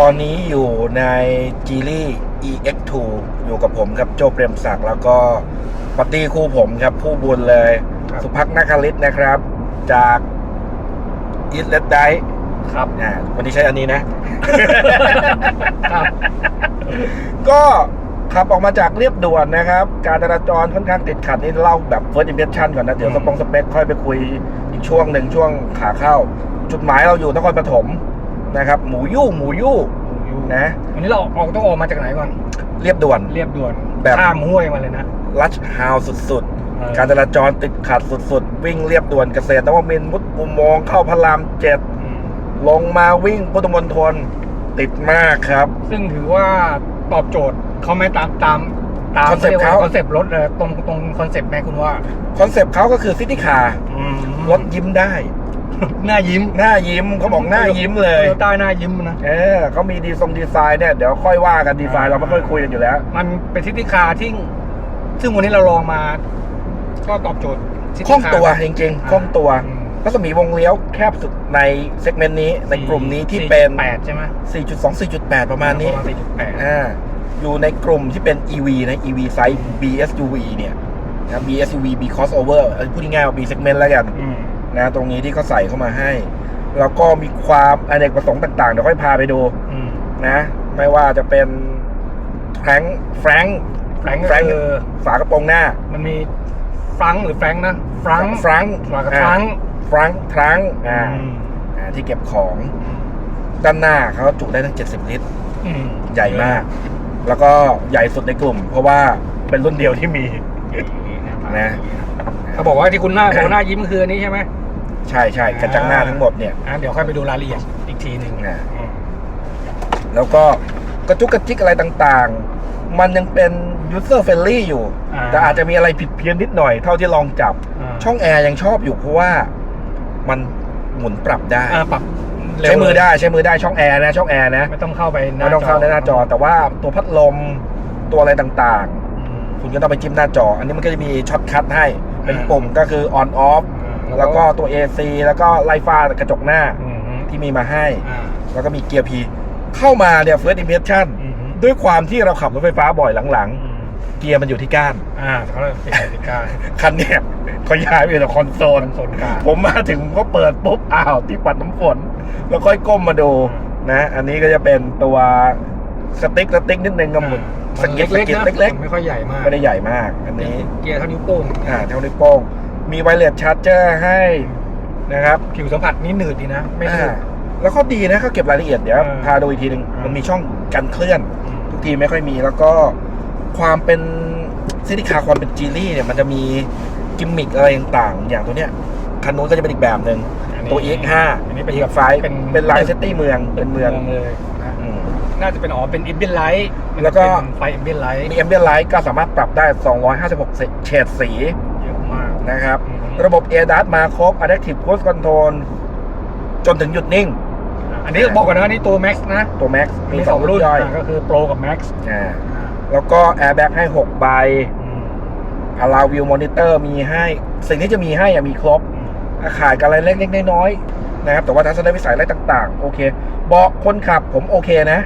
ตอนนี้อยู่ใน g ี l ี EX2 อยู่กับผมครับโจเปรมศักดิ์แล้วก็ปาร์ตี้คู่ผมครับ ผู้บุญเลย ครับ สุภักนาคาริตนะครับ จากอิสเลดไดครับ อ่าวันนี้ใช้อันนี้นะ ครับ ก็ขับออกมาจากเรียบด่วนนะครับ การจราจรค่อนข้างติดขัดนี่เล่าแบบ first impression ก่อนนะ เดี๋ยวสปงสเปคค่อยไปคุยอีกช่วงหนึ่งช่วงขาเข้า จุดหมายเราอยู่นครปฐม นะครับ หมูยู่หมูยู่นะ วันนี้เราออกต้องออกมาจากไหนก่อน เรียบด่วน เรียบด่วนแบบข้ามห้วยมาเลยนะลัชฮาวสุดเออๆการจราจรติดขัดสุดๆ วิ่งเรียบด่วนเกษตรนวมินทร์มุดอุโมงค์เข้าพระรามเจ็ดอืมลงมาวิ่งพุทธมณฑลติดมากครับ ซึ่งถือว่าตอบโจทย์เขาไม่ตามตามตามคอนเซ็ปต์เขาคอนเซปต์รถเลยตรงตรงคอนเซปต์แม่คุณว่า คอนเซปต์เขาก็คือซิตี้คาร์รถยิ้มได้ หน้ายิ้มหน้ายิ้มเขาบอกหน้ายิ้มเลยโตโยต้าหน้ายิ้มนะเออเขามีดีทรงดีไซน์เนี่ยเดี๋ยวค่อยว่ากันดีไซน์เราไม่ค่อยคุยกันอยู่แล้ว มันเป็นทิติคาร์ที่ ซึ่งวันนี้เราลองมา ก็ตอบโจทย์ City คล่องตัว Car จริงๆคล่องตัวอืมรัศมีวงเลี้ยวแคบสุดในเซกเมนต์นี้ในกลุ่มนี้ที่เป็น แปดใช่ไหม4.2 4.8 ประมาณนี้ประมาณสี่จุดแปดอ่าอยู่ในกลุ่มที่เป็น EV นะ EV ไซส์ BSUV เนี่ยนะ BSUV B crossover เอ้ยพูดง่ายๆว่า B segment แล้วกัน อืม นะตรงนี้ที่เขาใส่เข้ามาให้ แล้วก็มีความอเนกประสงค์ต่างๆเดี๋ยวค่อยพาไปดูอืมนะ ไม่ว่าจะเป็นแฟรงค์แฟรงค์แฟรงค์แฟรงค์คือฝากระโปรงหน้า มันมีฟรังก์หรือแฟรงค์นะฟรังก์ฟรังค์ฝากระฟรังก์ฟรังค์ฟรังค์อ่าอืมอ่าที่เก็บของด้านหน้าเขาจุได้ทั้ง 70 ลิตรอืมใหญ่มาก แล้วก็ใหญ่สุดในกลุ่ม เพราะว่าเป็นรุ่นเดียวที่มีนะเขาบอกว่าที่คุณหน้าบอกหน้ายิ้มคืออันนี้ใช่ไหม ใช่ใช่กระจังหน้าทั้งหมดเนี่ย อะเดี๋ยวค่อยไปดูรายละเอียดอีกทีหนึ่งนะ อืมแล้วก็กระจุกกระจิกอะไรต่างๆ มันยังเป็น user friendly อยู่ แต่อาจจะมีอะไรผิดเพี้ยนนิดหน่อยเท่าที่ลองจับาช่องแอร์ยังชอบอยู่เพราะว่ามันหมุนปรับได้ อ่าปรับเร็วใช้มือได้ใช้มือได้ช่องแอร์นะ ช่องแอร์นะไม่ต้องเข้าไปหน้าไม่ต้องเข้าในหน้าจอ แต่ว่าตัวพัดลมตัวอะไรต่างอืมๆคุณก็ต้องไปจิ้มหน้าจอ อันนี้มันก็จะมีช็อตคัทให้ เป็นอ่า ปุ่มก็คือ on off แล้วก็ตัว AC แล้วก็ไล่ฟ้ากระจกหน้าอืมที่มีมาให้อ่าแล้วก็มีเกียร์ P เข้ามาเนี่ย first impression อืมด้วยความที่เราขับรถไฟฟ้าบ่อยหลังอืมๆเกียร์มันอยู่ที่ก้าน อ่าเขาเลยปิดไฟติดก้านคันเนี้ยเขาย้ายไปแต่คอนโซลคอนโซลกลางผมมาถึงก็เปิดปุ๊บอ้าวที่ปัดน้ำฝน แล้วค่อยก้มมาดูนะ อันนี้ก็จะเป็นตัวสติ๊กสติ๊กนิดนึงก็หมุนสมันกิดสเล็กกิดๆนะเล็กไม่ค่อยใหญ่มากๆไม่ได้ใหญ่มาก อันนี้เกียร์เท่านิ้วโป้งอ่าเท่านิ้วโป้ง มีไวเลสชาร์จเจอร์ให้นะครับ ผิวสัมผัสนี่หนืดดีนะ ไม่หนือ่าดแล้วเขาดีนะเขาเก็บรายละเอียดเดี๋ยวอ่าพาดูอีกทีหนึ่งอ่ามั มันมีช่องกันเคลื่อนอืมทุกทีไม่ค่อยมีแล้วก็ความเป็นซิติคาความเป็นจีลี่เนี่ยมันจะมีกิมมิคอะไรต่างๆ อย่างตัวเนี้ยคันนู้นก็จะเป็นอีกแบบหนึ่งอันนี้ตัว EX5 อันนี้เป็น EX5 เป็นไลน์เซตตี้เมืองเป็นเมืองเลยนะอืม น่าจะเป็นอ๋อเป็นอิมเบนไลท์แล้วก็ ไฟอิมเบนไลท์มี Ambient Light ก็สามารถปรับได้ 256 เฉดสีเยอะมาก นะครับอืมระบบ ADAS มาครบ Adaptive Cruise Control จนถึงหยุดนิ่ง อันนี้บอกก่อนนะอันนี่ตัว Max นะ ตัว Max มีมีสอง2รุ่รุ่นนย่อยอะก็คือ Pro กับ Max อ่าแล้วก็ Airbag ให้ 6 ใบอืม Allow View Monitor มีให้ สิ่งที่จะมีให้อะมีครบอืมขาดกันอะไรเล็กๆน้อยๆนะครับ แต่ว่าทัศนวิสัยอะไรต่าง ๆ โอเคเบาะคนขับผมโอเคนะ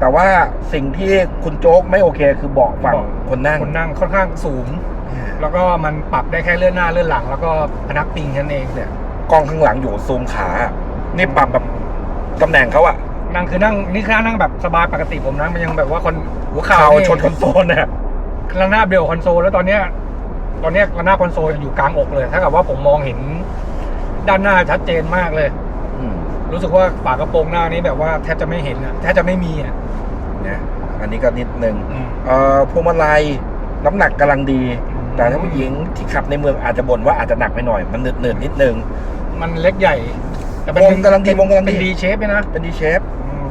แต่ว่าสิ่งที่คุณโจ๊กไม่โอเคคือเบาะฝั่งคนนั่งคนนั่งค่อนข้างสูง แล้วก็มันปรับได้แค่เลื่อนหน้าเลื่อนหลัง แล้วก็พนักพิงแค่นั้นเองเนี่ยกล้องข้างหลังอยู่ซูมขานี่ปรับแบบตำแหน่งเขาอะนั่งคือนั่งนี่คือนั่งแบบสบายปกติผมนะมันยังแบบว่าคนหัวเข่าเข่านี่ชนคอนโซลน่ะระนาบเดียวกับคอนโซลแล้วตอนเนี้ยตอนเนี้ยระนาบคอนโซลอยู่กลางอกเลยถ้ากับว่าผมมองเห็นด้านหน้าชัดเจนมากเลยอืม รู้สึกว่าฝากระโปรงหน้านี้แบบว่าแทบจะไม่เห็นอะแทบจะไม่มีอะนะอันนี้ก็นิดนึงอืม เอ่อพวงมาลัยน้ำหนักกำลังดี อืม แต่ถ้าผู้หญิงที่ขับในเมืองอาจจะบ่นว่าอาจจะหนักไปหน่อย มันหนืดๆนิดนึง มันเล็กใหญ่ แต่เป็นวงกำลังดีวงกำลังดี เป็นดีเชฟเลยนะเป็นดีเชฟ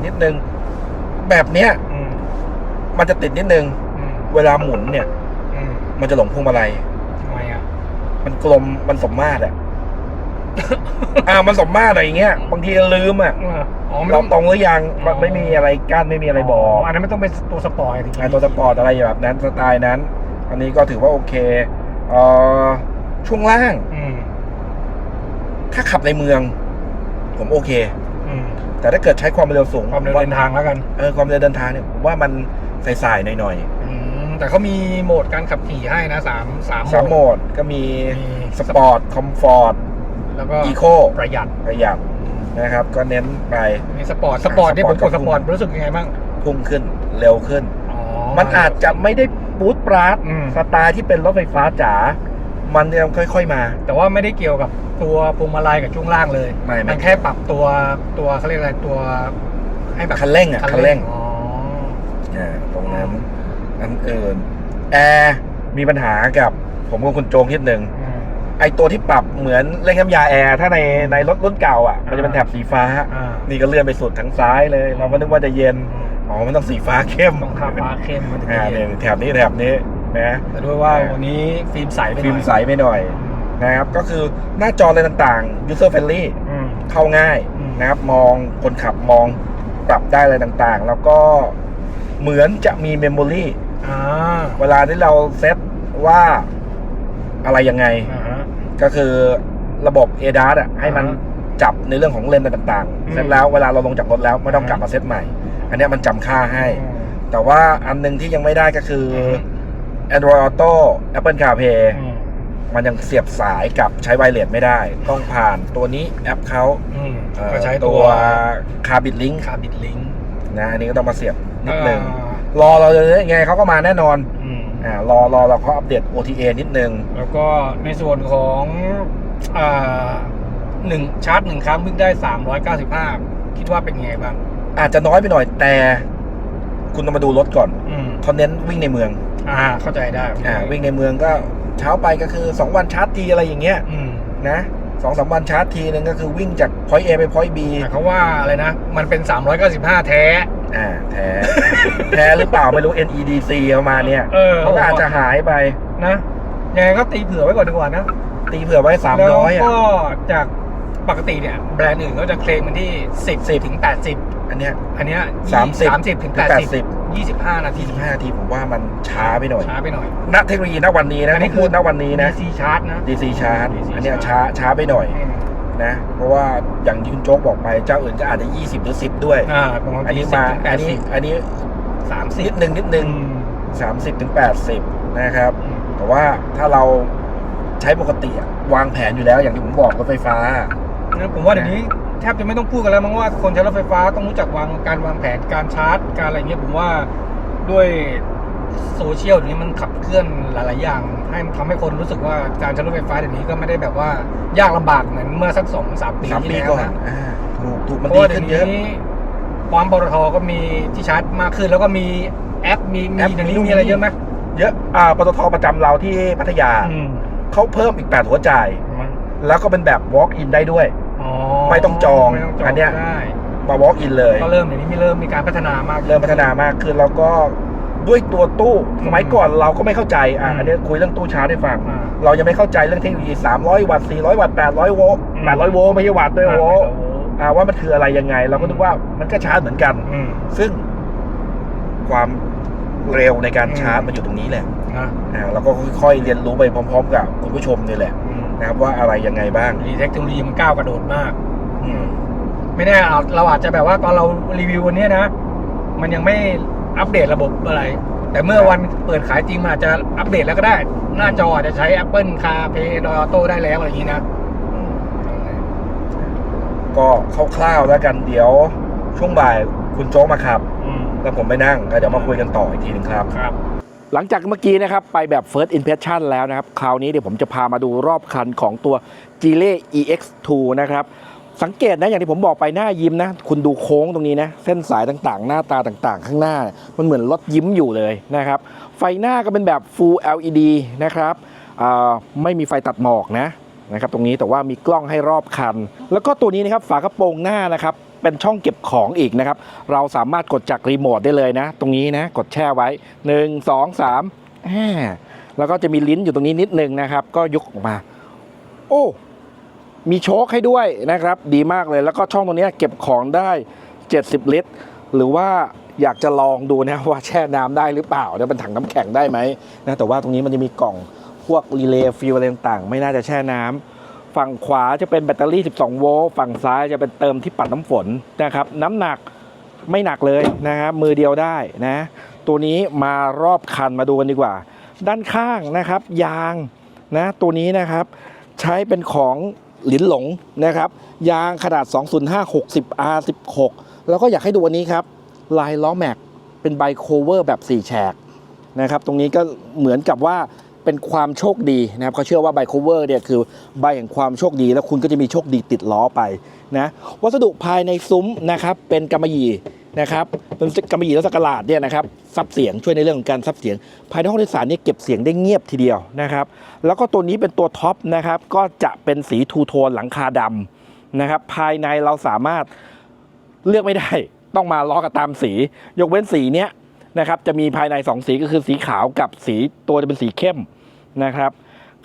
นิดนึง แบบเนี้ยอืมมันจะติดนิดนึง อืมเวลาหมุนเนี่ย อืมมันจะหลงพวงมาลัย ทำไมอะมันกลมมันสมมาตรอะ อ่ามันสมมาตรอะไรอย่างเงี้ยบางทีลืมอะเอออ๋อไม่เราต้องตรงหรือยังมันอ๋อไม่มีอะไรกั้นไม่มีอะไรบอกอันนั้นไม่ต้องเป็นตัวสปอยล์ไอ้ตัวสปอร์ตอะไรแบบนั้นสไตล์นั้น อันนี้ก็ถือว่าโอเคเอ่อช่วงล่าง อืมถ้าขับในเมือง ผมโอเคออืมแต่ถ้าเกิดใช้ความเร็วสูงความเร็วเดินทางแล้วกันเออความเร็วเดินทางเนี่ยผมว่ามันใส่ๆหน่อยอืมแต่เขามีโหมดการขับขี่ให้นะสามสามๆสามโหมดก็มี มีสปอร์ต คอมฟอร์ต แล้วก็อีโคประหยัดประหยัดนะครับ ก็เน้นไปมีสปอร์ตสปอร์ตอ่าที่ผมกดสสปปออร์ร์ตตรู้สึกยังไงบ้างพุ่งขึ้นเร็วขึ้นอ๋อมันอาจจะไม่ได้ปูดปราดอืมสไตล์ที่เป็นรถไฟฟ้าจ๋ามันยังค่อย ๆมา แต่ว่าไม่ได้เกี่ยวกับตัวพวงมาลัยกับช่วงล่างเลยไม่ไม่มันแค่ปรับตัวตัวเขาเรียกอะไรตัวให้แบบคันเร่งอะคันเร่งอ๋ออ่าตรงนั้นอันอื่นแอร์มีปัญหากับผมกับคุณโจงนิดนึงอืม ไอตัวที่ปรับเหมือนเร่งน้ำยาแอร์ถ้าในในรถรุ่นเก่าอะ มันจะเป็นแถบสีฟ้า อ่านี่ก็เลื่อนไปสุดทางซ้ายเลย เราก็นึกว่าจะเย็น อ๋อ มันต้องสีฟ้าเข้มต้องทาฟ้าเข้มมันถึงอ่าจะเนี่เย็ยนแถบนี้แถบนี้นะแต่ด้วยว่าอ่าวันนี้ฟิล์มใสไปหน่อยฟิล์มใสไปหน่อยนะครับ ก็คือหน้าจออะไรต่างๆ user friendly อืม เข้าง่ายอืม นะครับมองคนขับมองปรับได้อะไรต่างๆ แล้วก็เหมือนจะมีเมมโมรีอ่าเวลาที่เราเซตว่าอะไรยังไง อ่าฮะ ก็คือระบบ ADAS อะให้มันอ่าฮะจับในเรื่องของเลนส์ต่างอืๆมเสร็จแล้วเวลาเราลงจากรถแล้วไม่ต้องอ่ากลับมาเซตใหม่ อันเนี้ยมันจำค่าให้อืมแต่ว่าอันหนึงที่ยังไม่ได้ก็คืออม Android Auto Apple CarPlay อืมมันยังเสียบสายกับใช้ไวเลสไม่ได้ ต้องผ่านตัวนี้แอปเขาอืมเอ่อก็ใช้ตัตัวว Carbit Link คาบิดลิงนะอันนี้ก็ต้องมาเสียบนิดนึงอ่ารอเราเลยยังไงเขาก็มาแน่นอน อืมอ่ารอรอเราเขาอัปเดต OTA นิดนึง แล้วก็ในส่วนของอ่าหนึ่งชาร์จหนึ่งครั้งวิ่งได้สามร้อยเก้าสิบห้าคิดว่าเป็นไงบ้าง อาจจะน้อยไปหน่อยแต่คุณต้องมาดูรถก่อนอืมเขาเน้นวิ่งในเมืองอ่า เข้าใจได้อ่าวิ่งในเมืองก็เช้าไปก็คือ 2 วันชาร์จทีอะไรอย่างเงี้ยอืมนะสองสามวันชาร์จทีนึงก็คือวิ่งจาก point A ไป point B แต่เขาว่าอะไรนะ มันเป็น395แท้ อ่าแท้ แท้หรือเปล่าไม่รู้ NEDC ประมาณเนี้ยเออ เขาก็อาจจะหายไป นะยังไงก็ตีเผื่อไว้ก่อนดีกว่านะตีเผื่อไว้300แล้วอะ ก็จากปกติเนี่ย แบรนด์อื่นก็จะเคลมมันที่10 10 ถึง80อันเนี้ย อันเนี้ย30 30ถึงถึง80 25นาที25ทีผมว่ามันช้าไปหน่อยช้าไปหน่อย ณเทคโนโลยีณวันนี้นะอันนี้ที่พูดณวันนี้นะ DC ชาร์จนะ DC ชาร์จ DC อันเนี้ย charge ช้าช้าไปหน่อย อืม นะ เพราะว่าอย่างที่คุณโจ๊กบอกไปเจ้าอื่นก็อาจจะ 20 หรือ 10 ด้วย อ่าประมาณอันนี้20มาถึงอันนี้80อันนี้30นิดนึงนิดนึงอืม30ถึง80นะครับอืมแต่ว่าถ้าเราใช้ปกติอะวางแผนอยู่แล้วอย่างที่ผมบอกรถไฟฟ้านะผมว่าเดี๋ยวนี้แทบจะไม่ต้องพูดกันแล้วมั้งว่าคนใช้รถไฟฟ้าต้องรู้จักวางการวางแผนการชาร์จ การอะไรเงี้ยผมว่าด้วย โซเชียลเดี๋ยวนี้มันขับเคลื่อนหลาย ๆ อย่าง ให้ทำให้คนรู้สึกว่าการใช้รถไฟฟ้าเดี๋ยวนี้ก็ไม่ได้แบบว่ายากลำบากเหมือนเมื่อสักสองสามปีสามที่ปีแล้วก่อนนะอ่าถูกถูกมันเพดีราะว่าเดี๋ขึ้ยนวเยอะนี้ปั๊มปตทก็มีที่ชาร์จมากขึ้น แล้วก็มีแอปมีมีแอปเดี๋ยวนี้มีมีอะไรเยอะไหมเยอะอ่าปตทประจำเราที่พัทยาอืมเขาเพิ่มอีก8หัวจ่ายแล้วก็เป็นแบบ walk in ได้ด้วยอ๋อไม่ต้องจองไม่ต้องจองอันเนี้ยได้มา walk in เลย ก็เริ่มเดี๋ยวนี้มีเริ่มมีการพัฒนามาก เริ่มพัฒนามากขึ้นแล้วก็ ด้วยตัวตู้สมัยก่อนเราก็ไม่เข้าใจอะอืมอันนี้คุยเรื่องตู้ชาร์จให้ฟังอ่าเรายังไม่เข้าใจเรื่องเทคโนโลยี 300 วัตต์ 400 วัตต์ 800 โวลต์อืม800 โวลต์ไม่ใช่วัตต์ด้วยโวลต์โอ้โหอ่าว่ามันคืออะไรยังไง เราก็นึกว่ามันก็ชาร์จเหมือนกันอืมซึ่งความเร็วในการอืมชาร์จมันอยู่ตรงนี้แหละนะอ่าเราก็ค่อยๆเรียนรู้ไปพร้อม ๆ กับคุณผู้ชมนี่แหละอืมนะครับว่าอะไรยังไงบ้างดีเทคโนโลยีมันก้าวกระโดดมากอืมไม่แน่เราเราอาจจะแบบว่าตอนเรารีวิววันเนี้ยนะ มันยังไม่ อัปเดตระบบอะไร แต่เมื่อวันเปิดขายจริงมันอาจจะอัปเดตแล้วก็ได้ หน้าจออาจจะใช้ Apple CarPlay Android Auto ได้แล้วอะไรอย่างนี้นะ ก็คร่าวๆแล้วกันเดี๋ยวช่วงบ่ายคุณโจ๊กมาขับ อืมแล้วผมไปนั่งแล้วเดี๋ยวมาคุยกันต่ออีกทีหนึงครับ ครับ หลังจากเมื่อกี้นะครับ ไปแบบ first impression แล้วนะครับ คราวนี้เดี๋ยวผมจะพามาดูรอบคันของตัว g i l e EX2 นะครับ สังเกตนะอย่างที่ผมบอกไปหน้ายิ้มนะ คุณดูโค้งตรงนี้นะ เส้นสายต่างๆ หน้าตาต่างๆ ข้างหน้า มันเหมือนรถยิ้มอยู่เลยนะครับ ไฟหน้าก็เป็นแบบ full LED นะครับไม่มีไฟตัดหมอกนะนะครับตรงนี้แต่ว่ามีกล้องให้รอบคัน แล้วก็ตัวนี้นะครับฝากระโปรงหน้านะครับเป็นช่องเก็บของอีกนะครับ เราสามารถกดจากรีโมทได้เลยนะ ตรงนี้นะกดแช่ไว้ 1 2 3แหมแล้วก็จะมีลิ้นอยู่ตรงนี้นิดนึงนะครับ ก็ยกออกมา โอ้ มีโชคให้ด้วยนะครับ ดีมากเลยแล้วก็ช่องตรงนี้เก็บของได้ 70 ลิตร หรือว่าอยากจะลองดูนะว่าแช่น้ำได้หรือเปล่าเนี่ยเป็นถังน้ำแข็งได้ไหมนะแต่ว่าตรงนี้มันจะมีกล่องพวกรีเลย์ฟิลอะไรต่างๆ ไม่น่าจะแช่น้ำไฟฝั่งขวาจะเป็นแบตเตอรี่ 12 โวลต์ฝั่งซ้ายจะเป็นเติมที่ปัดน้ำฝนนะครับ น้ำหนักไม่หนักเลยนะครับมือเดียวได้นะ ตัวนี้มารอบคันมาดูกันดีกว่า ด้านข้างนะครับ ยางนะตัวนี้นะครับ ใช้เป็นของ หลินหลงนะครับยางขนาด 205 60 R16 แล้วก็อยากให้ดูอันนี้ครับ ลายล้อแม็กเป็นไบโคเวอร์แบบ 4 แฉกนะครับตรงนี้ก็เหมือนกับว่าเป็นความโชคดีนะครับเขาเชื่อว่าไบโคเวอร์เนี่ยคือใบแห่งความโชคดีแล้วคุณก็จะมีโชคดีติดล้อไปนะวัสดุภายในซุ้มนะครับเป็นกำมะหยี่ นะครับเป็นกำมะหยี่และสกกลาดเนี่ยนะครับซับเสียงช่วยในเรื่องของการซับเสียง ภายในห้องโดยสารเนี่ยเก็บเสียงได้เงียบทีเดียวนะครับ แล้วก็ตัวนี้เป็นตัวท็อปนะครับก็จะเป็นสีทูโทนหลังคาดำนะครับ ภายในเราสามารถเลือกไม่ได้ต้องมาล้อกับตามสี ยกเว้นสีเนี้ยนะครับจะมีภายใน 2 สีก็คือสีขาวกับสีตัวจะเป็นสีเข้มนะครับ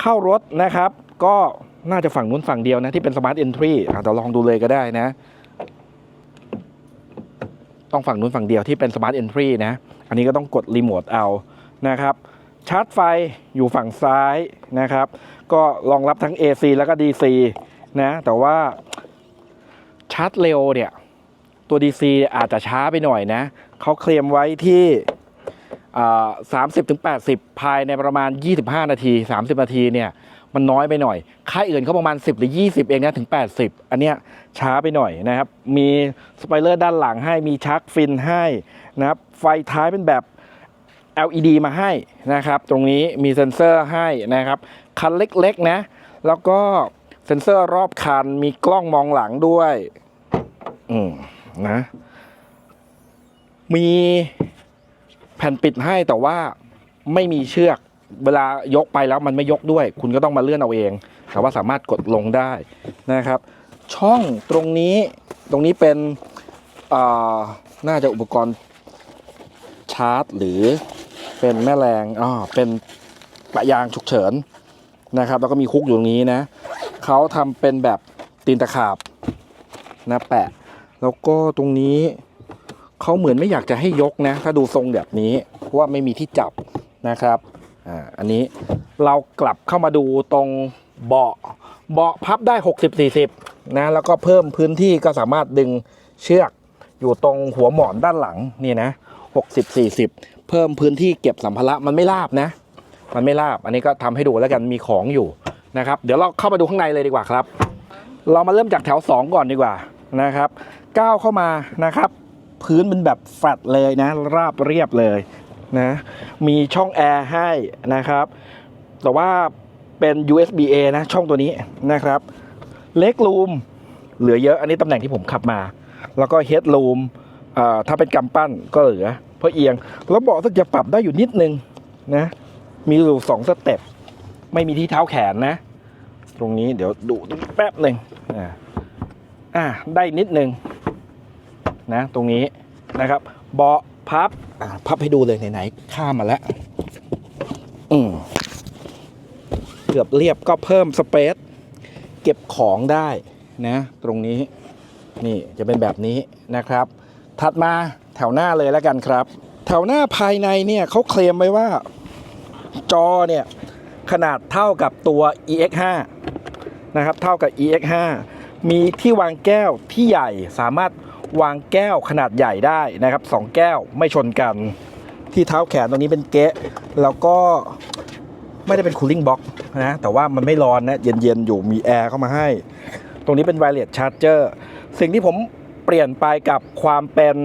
เข้ารถนะครับก็น่าจะฝั่งนู้นฝั่งเดียวนะ ที่เป็นสมาร์ทเอนทรีเราลองดูเลยก็ได้นะ ต้องฝั่งนู้นฝั่งเดียวที่เป็นสมาร์ทเอนทรีนะ อันนี้ก็ต้องกดรีโมทเอานะครับชาร์จไฟอยู่ฝั่งซ้ายนะครับ ก็รองรับทั้ง AC แล้วก็ DC นะ แต่ว่าชาร์จเร็วเนี่ย ตัว DC อาจจะช้าไปหน่อยนะ เขาเคลมไว้ที่ สามสิบถึงแปดสิบภายในประมาณ 25 นาที 30 นาทีเนี่ยมันน้อยไปหน่อย ค่ายอื่นเขาประมาณ 10 หรือ 20 เองนะถึง 80 อันเนี้ยช้าไปหน่อยนะครับ มีสไปเลอร์ด้านหลังให้มีชักฟินให้นะครับ ไฟท้ายเป็นแบบ LED มาให้นะครับ ตรงนี้มีเซ็นเซอร์ให้นะครับ คันเล็กๆนะ แล้วก็เซ็นเซอร์รอบคันมีกล้องมองหลังด้วย อืมนะ มี ผ่นปิดให้แต่ว่าไม่มีเชือก เวลายกไปแล้วมันไม่ยกด้วย คุณก็ต้องมาเลื่อนเอาเองแต่ว่าสามารถกดลงได้นะครับ ช่องตรงนี้ตรงนี้เป็นอ่าน่าจะอุปกรณ์ชาร์จ หรือเป็นแม่แรงอ๋อเป็นปะยางฉุกเฉินนะครับ แล้วก็มีคุกอยู่ตรงนี้นะเขาทำเป็นแบบตีนตะขาบนะแปะ แล้วก็ตรงนี้ เขาเหมือนไม่อยากจะให้ยกนะ ถ้าดูทรงแบบนี้เพราะว่าไม่มีที่จับนะครับอ่าอันนี้เรากลับเข้ามาดูตรงเบาะเบาะพับได้ 60 40นะแล้วก็เพิ่มพื้นที่ก็สามารถดึงเชือกอยู่ตรงหัวหมอนด้านหลังนี่นะ60 40 เพิ่มพื้นที่เก็บสัมภาระมันไม่ราบนะ มันไม่ราบอันนี้ก็ทำให้ดูแล้วกันมีของอยู่นะครับ เดี๋ยวเราเข้ามาดูข้างในเลยดีกว่าครับ เรามาเริ่มจากแถว 2 ก่อนดีกว่านะครับก้าวเข้ามานะครับ พื้นเป็นแบบแฟลตเลยนะ ราบเรียบเลยนะมีช่องแอร์ให้นะครับ แต่ว่าเป็น USB A นะช่องตัวนี้นะครับ เล็กรูมเหลือเยอะอันนี้ตำแหน่งที่ผมขับมา แล้วก็เฮดรูมถ้าเป็นกำปั้นก็เหลือ เพราะเอียง แล้วเบาะก็จะปรับได้อยู่นิดนึงนะมีอยู่สองสเต็ปไม่มีที่เท้าแขนนะ ตรงนี้เดี๋ยวดูแป๊บหนึ่งอ่าอ่าได้นิดนึง นะตรงนี้นะครับ เบาะพับพับให้ดูเลยไหนๆข้ามมาแล้วอืมเกือบเรียบก็เพิ่มสเปซเก็บของได้นะ ตรงนี้นี่จะเป็นแบบนี้นะครับ ถัดมาแถวหน้าเลยแล้วกันครับ แถวหน้าภายในเนี่ยเขาเคลมไว้ว่า จอเนี่ยขนาดเท่ากับตัว EX5 นะครับ เท่ากับ EX5 มีที่วางแก้วที่ใหญ่สามารถ วางแก้วขนาดใหญ่ได้นะครับสองแก้วไม่ชนกัน ที่เท้าแขนตรงนี้เป็นเก๊ะแล้วก็ไม่ได้เป็นคูลิ่งบ็อกนะแต่ว่ามันไม่ร้อนนะเย็นๆอยู่มีแอร์เข้ามาให้ ตรงนี้เป็นไวเลสชาร์จเจอร์สิ่งที่ผมเปลี่ยนไปกับความเป็น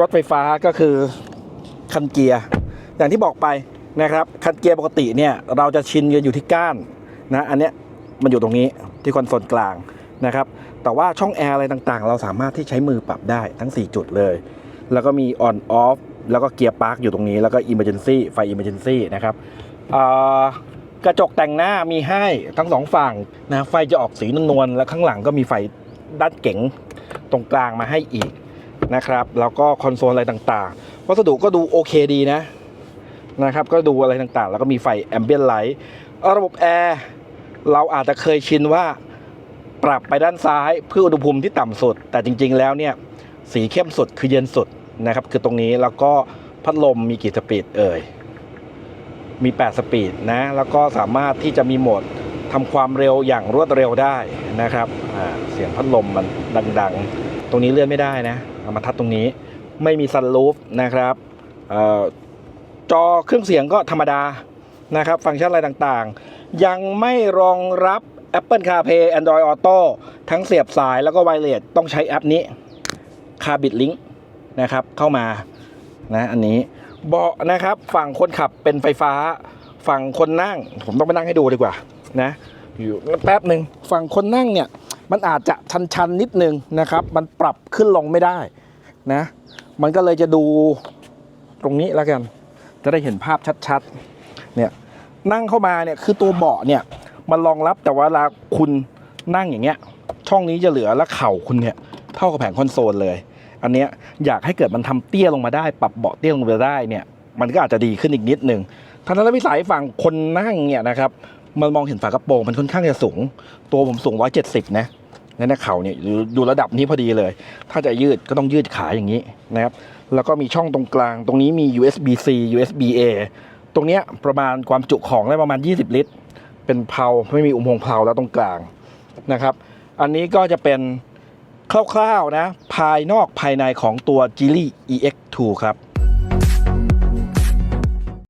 รถไฟฟ้าก็คือคันเกียร์อย่างที่บอกไปนะครับคันเกียร์ปกติเนี่ยเราจะชินกันอยู่ที่ก้านนะอันเนี้ยมันอยู่ตรงนี้ที่คอนโซลกลางนะครับ แต่ว่าช่องแอร์อะไรต่างๆ เราสามารถที่ใช้มือปรับได้ทั้ง 4 จุดเลย แล้วก็มี on off แล้วก็เกียร์พาร์คอยู่ตรงนี้ แล้วก็ emergency ไฟ emergency นะครับกระจกแต่งหน้ามีให้ทั้งสองฝั่งนะไฟจะออกสีนวลๆแล้วข้างหลังก็มีไฟด้านเก๋งตรงกลางมาให้อีกนะครับ แล้วก็คอนโซลอะไรต่างๆ วัสดุก็ดูโอเคดีนะนะครับ ก็ดูอะไรต่างๆ แล้วก็มีไฟแอมเบียนไลท์ระบบแอร์เราอาจจะเคยชินว่า ปรับไปด้านซ้ายเพื่ออุณหภูมิที่ต่ำสุด แต่จริง ๆ แล้วเนี่ยสีเข้มสุดคือเย็นสุดนะครับ คือตรงนี้แล้วก็พัดลมมีกี่สปีดเอ่ย มี 8 สปีดนะ แล้วก็สามารถที่จะมีโหมดทำความเร็วอย่างรวดเร็วได้นะครับเสียงพัดลมมันดัง ๆ ตรงนี้เลื่อนไม่ได้นะเอามาทัดตรงนี้ไม่มีซันรูฟนะครับออจอเครื่องเสียงก็ธรรมดานะครับ ฟังก์ชันอะไรต่างๆ ยังไม่รองรับ Apple CarPlay Android Auto ทั้งเสียบสายแล้วก็ไวเลสต้องใช้แอปนี้ Carbit Link นะครับ เข้ามานะอันนี้เบาะนะครับฝั่งคนขับเป็นไฟฟ้า ฝั่งคนนั่ง ผมต้องไปนั่งให้ดูดีกว่านะอยู่แป๊บหนึ่งฝั่งคนนั่งเนี่ยมันอาจจะชันๆนิดนึงนะครับ มันปรับขึ้นลงไม่ได้นะ มันก็เลยจะดูตรงนี้แล้วกัน จะได้เห็นภาพชัดๆเนี่ยนั่งเข้ามาเนี่ยคือตัวเบาะเนี่ย มันรองรับแต่ว่าเวลาคุณนั่งอย่างเงี้ย ช่องนี้จะเหลือแล้วเข่าคุณเนี่ยเท่ากับแผงคอนโซลเลย อันเนี้ยอยากให้เกิดมันทำเตี้ยลงมาได้ ปรับเบาะเตี้ยลงมาได้เนี่ย มันก็อาจจะดีขึ้นอีกนิดนึงทัศนวิสัยฝั่งคนนั่งเนี่ยนะครับมันมองเห็นฝากระโปรงมันค่อนข้างจะสูง ตัวผมสูง 170 นะนั่นนะเข่าเนี่ยอยู่อยู่ระดับนี้พอดีเลย ถ้าจะยืดก็ต้องยืดขาอย่างนี้นะครับ แล้วก็มีช่องตรงกลาง ตรงนี้มี USB C USB A ตรงเนี้ยประมาณความจุของได้ประมาณ 20 ลิตร เป็นเพลาไม่มีอุโมงค์เพลาแล้วตรงกลางนะครับ อันนี้ก็จะเป็นคร่าวๆนะ ภายนอกภายในของตัว g i l l y EX2 ครับ